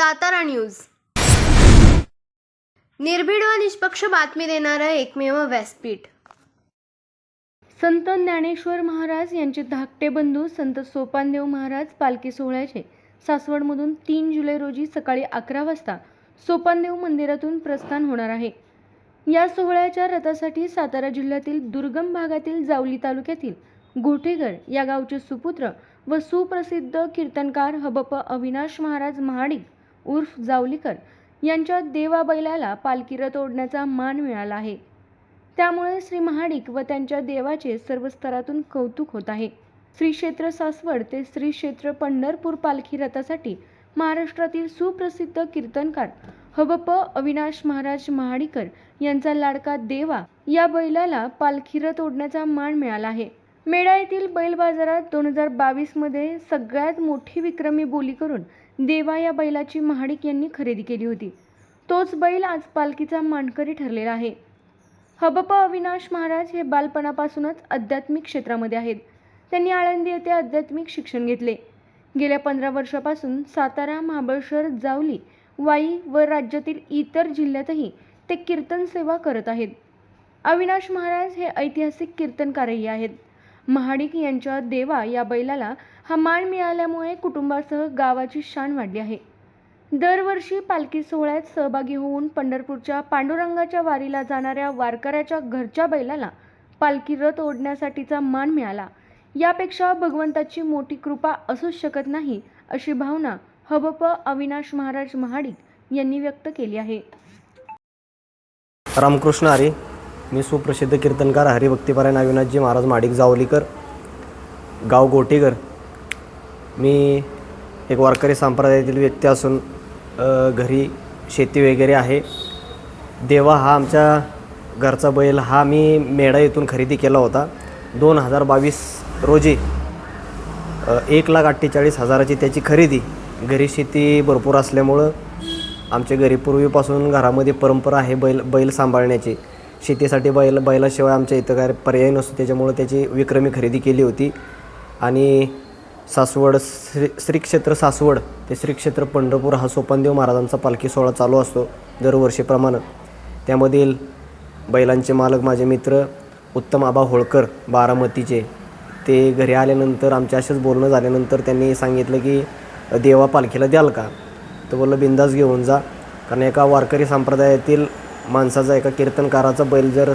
Satara news. निर्भीड व निष्पक्ष बातमी देणारं एकमेव व्यासपीठ. संत ज्ञानेश्वर महाराज यांचे धाकटे बंधू संत सोपानदेव महाराज पालखी सोहळ्याचे सासवडमधून तीन जुलै रोजी सकाळी अकरा वाजता सोपानदेव मंदिरातून प्रस्थान होणार आहे. या सोहळ्याच्या रथासाठी सातारा जिल्ह्यातील दुर्गम भागातील जावली तालुक्यातील गोठेघर या गावचे सुपुत्र व सुप्रसिद्ध कीर्तनकार हबप अविनाश महाराज महाडिक उर्फ जावलीकर यांच्या देवा बैलाला पालखी रथ ओढण्याचा मान मिळाला आहे. त्यामुळे श्री महाडिक व त्यांच्या देवाचे सर्व स्तरातून कौतुक होत आहे. श्री क्षेत्र सासवड ते श्री क्षेत्र पंढरपूर पालखी रथासाठी महाराष्ट्रातील सुप्रसिद्ध कीर्तनकार हबप अविनाश महाराज महाडिकर यांचा लाडका देवा या बैलाला पालखीरत ओढण्याचा मान मिळाला आहे. मेळा येथील बैल बाजारात दोन हजार बावीसमध्ये सगळ्यात मोठी विक्रमी बोली करून देवा या बैलाची महाडिक यांनी खरेदी केली होती. तोच बैल आज पालखीचा मानकरी ठरलेला आहे. हबप अविनाश महाराज हे बालपणापासूनच आध्यात्मिक क्षेत्रामध्ये आहेत. त्यांनी आळंदी येथे आध्यात्मिक शिक्षण घेतले. गेल्या पंधरा वर्षापासून सातारा महाबळेश्वर जावली वाई व राज्यातील इतर जिल्ह्यातही ते कीर्तन सेवा करत आहेत. अविनाश महाराज हे ऐतिहासिक कीर्तनकारही आहेत. महाडिक यांच्या देवा या बैलाला हा मान मिळाल्यामुळे कुटुंबासह गावाची शान वाढली आहे. दरवर्षी पालखी सोहळ्यात सहभागी होऊन पंढरपूरच्या पांडुरंगाच्या वारीला जाणाऱ्या वारकऱ्याच्या घरच्या बैलाला पालखी रथ ओढण्यासाठीचा मान मिळाला. यापेक्षा भगवंताची मोठी कृपा असूच शकत नाही अशी भावना हबप अविनाश महाराज महाडिक यांनी व्यक्त केली आहे. रामकृष्ण हरी. मी सुप्रसिद्ध कीर्तनकार हरिभक्तीपरायण अविनाथजी महाराज माडिक जावलीकर गाव गोटेकर. मी एक वारकरी संप्रदायातील व्यक्ती असून घरी शेती वगैरे आहे. देवा हा आमच्या घरचा बैल हा मी मेढा येथून खरेदी केला होता. दोन हजार बावीस रोजी एक लाख अठ्ठेचाळीस हजाराची त्याची खरेदी. घरी शेती भरपूर असल्यामुळं आमच्या घरी पूर्वीपासून घरामध्ये परंपरा आहे बैल बैल सांभाळण्याची. शेतीसाठी बैल बैलाशिवाय आमच्या इथं काय पर्याय नसतो. त्याच्यामुळं त्याची विक्रमी खरेदी केली होती. आणि सासवड श्री श्री क्षेत्र सासवड ते श्री क्षेत्र पंढरपूर हा सोपानदेव महाराजांचा पालखी सोहळा चालू असतो दरवर्षीप्रमाणे. त्यामधील बैलांचे मालक माझे मित्र उत्तम आबा होळकर बारामतीचे ते घरी आल्यानंतर आमच्या असेच बोलणं झाल्यानंतर त्यांनी सांगितलं की देवा पालखीला द्याल का? तर बोललं बिंदास घेऊन जा. कारण एका वारकरी संप्रदायातील माणसाचा एका कीर्तनकाराचा बैल जर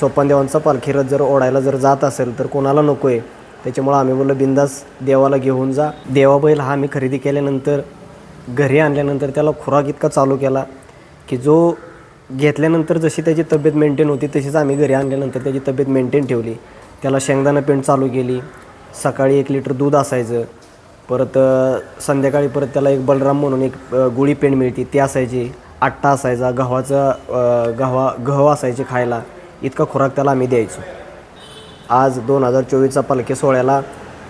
सोपानदेवांचा पालखी जर ओढायला जर जात असेल तर कोणाला नको आहे त्याच्यामुळं आम्ही बोललो बिंदास देवाला घेऊन जा. देवा बैल हा आम्ही खरेदी केल्यानंतर घरी आणल्यानंतर त्याला खुराक इतका चालू केला की जो घेतल्यानंतर जशी त्याची तब्येत मेंटेन होती तशीच आम्ही घरी आणल्यानंतर त्याची तब्येत मेंटेन ठेवली. त्याला शेंगदाणा पेंट चालू केली. सकाळी एक लिटर दूध असायचं. परत संध्याकाळी परत त्याला एक बलराम म्हणून एक गुळी गोळी पेंट मिळते ती असायची. आट्टा असायचा गव्हाचा गव्हा गहू असायचे खायला. इतका खुराक त्याला आम्ही द्यायचो. आज दोन हजार चोवीसचा पालखी सोहळ्याला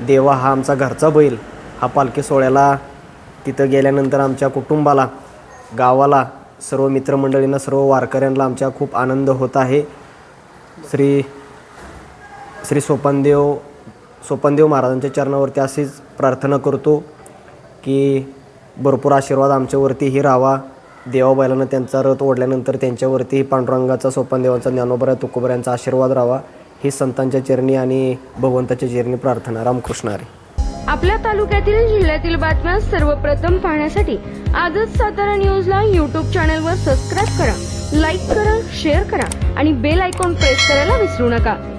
देवा हा आमचा घरचा बैल. हा पालखी सोहळ्याला तिथं गेल्यानंतर आमच्या कुटुंबाला गावाला सर्व मित्रमंडळींना सर्व वारकऱ्यांना आमच्या खूप आनंद होत आहे. श्री श्री सोपानदेव सोपानदेव महाराजांच्या चरणावरती अशीच प्रार्थना करतो की भरपूर आशीर्वाद आमच्यावरतीही राहावा. देवाबाईलांना त्यांचा रथ ओढल्यानंतर त्यांच्यावरती पांडुरंगाचा सोपानदेवांचा ज्ञानोबरा तुकोबऱ्यांचा आशीर्वाद राहावा. ही संतांच्या चरणी आणि भगवंताच्या चरणी प्रार्थना. रामकृष्ण हरी. आपल्या तालुक्यातील जिल्ह्यातील बातम्या सर्वप्रथम पाहण्यासाठी आजच सातारा न्यूजला यूट्यूब चॅनलवर सबस्क्राईब करा लाईक करा शेअर करा आणि बेल आयकॉन प्रेस करायला विसरू नका.